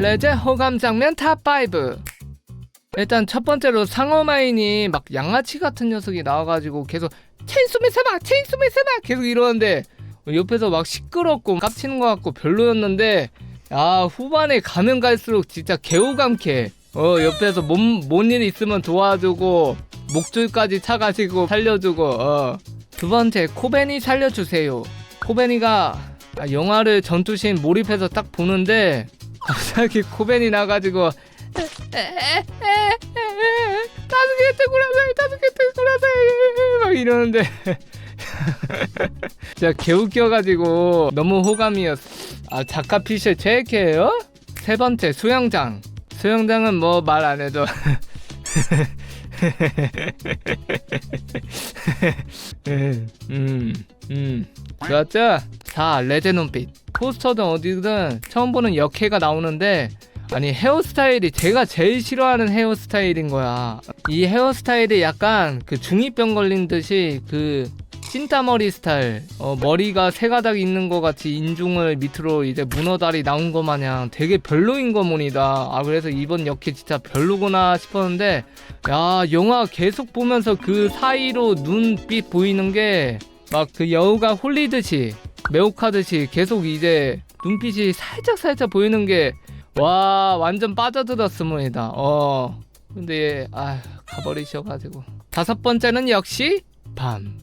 레제 호감 장면 탑5 일단 첫 번째로 상어마인이 막 양아치 같은 녀석이 나와가지고 계속 체인소맨 세마 체인소맨 세마 계속 이러는데 옆에서 막 시끄럽고 깝치는 것 같고 별로였는데 아 후반에 가면 갈수록 진짜 개호감캐. 어 옆에서 뭔뭔일 있으면 도와주고 목줄까지 차가지고 살려주고 어. 두 번째 코벤이 살려주세요. 코벤이가 아, 영화를 전투신 몰입해서 딱 보는데 갑자기 코벤이 나가지고 다스케트 구라사이 다스케트 구라사이 막 이러는데 진짜 개웃겨가지고 너무 호감이었어 아 작가 피셜 제이케예요? 세 번째 수영장 수영장은 뭐 말 안 해도 음, 음. 좋았죠? 4. 레제 눈빛. 포스터든 어디든 처음 보는 역해가 나오는데 아니 헤어스타일이 제가 제일 싫어하는 헤어스타일인 거야. 이 헤어스타일이 약간 그 중2병 걸린 듯이 그 찐따머리 스타일 어, 머리가 세 가닥 있는 것 같이 인중을 밑으로 이제 문어다리 나온 것 마냥 되게 별로인 거문이다 아 그래서 이번 역해 진짜 별로구나 싶었는데 야 영화 계속 보면서 그 사이로 눈빛 보이는 게 막 그 여우가 홀리듯이 매혹하듯이 계속 이제 눈빛이 살짝 살짝 보이는 게 와 완전 빠져들었습니다. 어. 근데 아 가버리셔가지고. 다섯 번째는 역시 밤